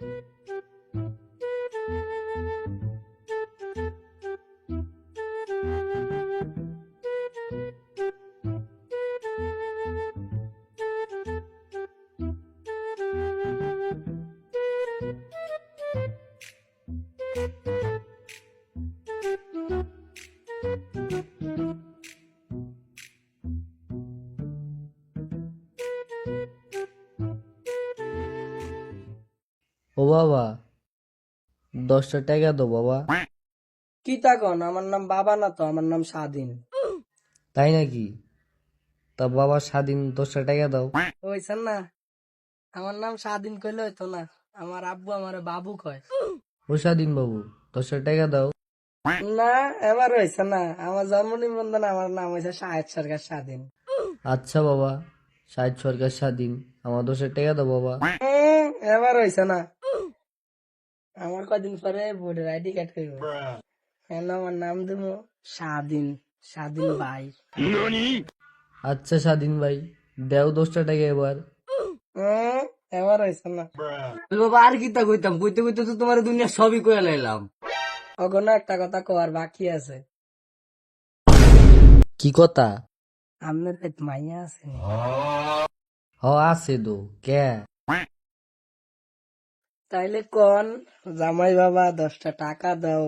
Thank you. ও বাবা দশটা টাকা দো বাবা। কি তাকন আমার নাম বাবা না তো আমার নাম স্বাধীন। তাই নাকি? তা বাবা স্বাধীন দশটা টাকা দাও। হইছেন না? আমার নাম স্বাধীন কইলে হইতো না। আমার আব্বু আমার বাবু কয়। ও স্বাধীন বাবু দশটা টাকা দাও। না এবার হয়েছে না। আমার জন্ম নিবন্ধন আমার নাম হয়েছে সাহেব সরকার স্বাধীন। আচ্ছা বাবা সাহেব সরকার স্বাধীন। আমার দশটা টাকা দাও বাবা। উম, এবার হয়েছে না। আমার কদিন পরে ভোটার আইডি কার্ড করব কেন? আমার নাম দেবো স্বাধীন স্বাধীন ভাই। আচ্ছা স্বাধীন ভাই দেও দশটা টাকা এবার। এবার হয়েছে না। বাবা আর কি তা কইতাম? কইতে কইতে তো তোমার দুনিয়া সবই কয়ে লাইলাম। অগণ একটা কথা কওয়ার বাকি আছে। কি কথা? আপনার পেট মাইয়া আছে? হ আছে দো কে? তাইলে কোন? জামাই বাবা দশটা টাকা দাও।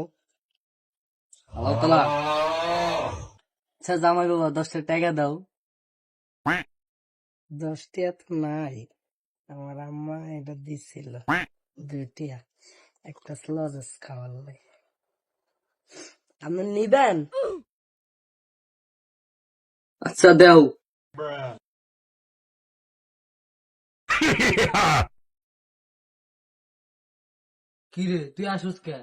আল্লাহ তালা। আচ্ছা জামাই বাবা দশটা টাকা দাও। দশটিয়া তো নাই। আমার আম্মা এটা দিছিল। দুইটিয়া একটা লজেস খাওয়ার লাই আপনি নিবেন? আচ্ছা দেও। কি রে তুই আসুস কে?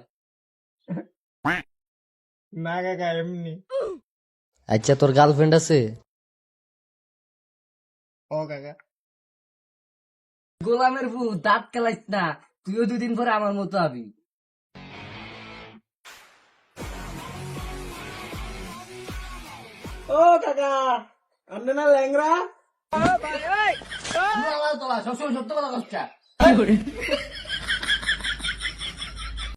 না কাকা এমনি। আচ্ছা তোর গার্লফ্রেন্ড আছে? ও কাকা। গোলামের দাঁত কেলাইস না তুইও দুদিন পরে আমার মতো হবি। ও কাকা আপনি না ল্যাংরা সবসময় সত্য কথা কচ্ছা